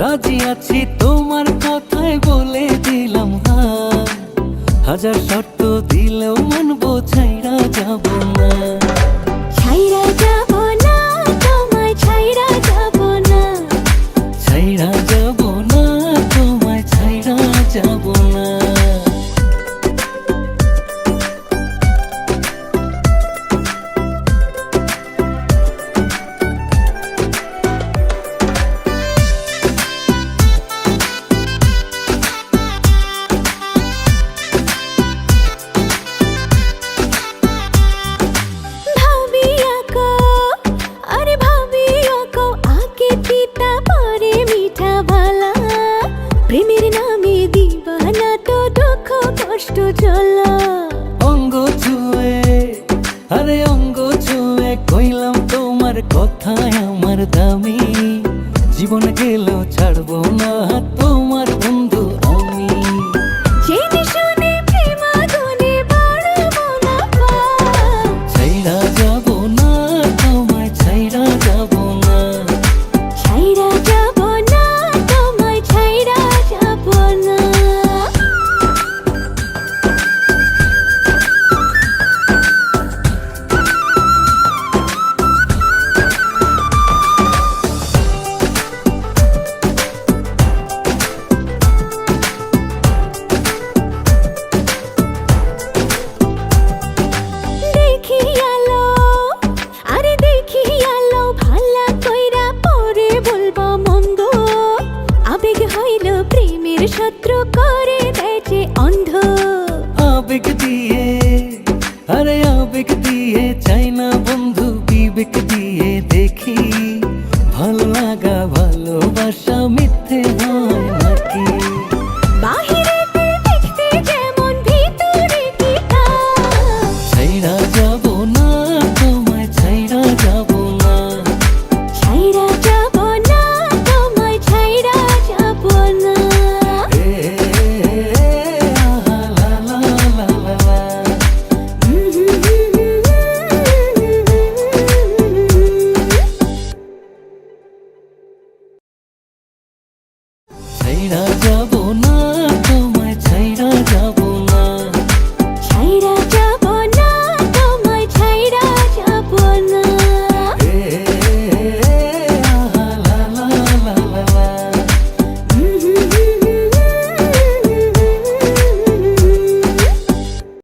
রাজি আছি, তোমার কথায় বলে দিলাম হ্যাঁ। হাজার শর্ত দিলেও মন বোঝাইরা যাব না। ছাইরা যাব প্রেমের নামে দিবানা তো দুঃখ, কষ্ট চলা অঙ্গ ছুঁয়ে, আরে অঙ্গ ছুঁয়ে কইলাম তোমার কথায় আমার দামি। জীবন গেলেও ছাড়বো না তোমার বন্ধু। শত্রু করে দেয় যে অন্ধ। আবেগ দিয়ে, আরে আবেগ দিয়ে, চাই না বন্ধু বিবেক দিয়ে দেখি। ভালো লাগা, ভালোবাসা মিথ্যে হয় নাকি?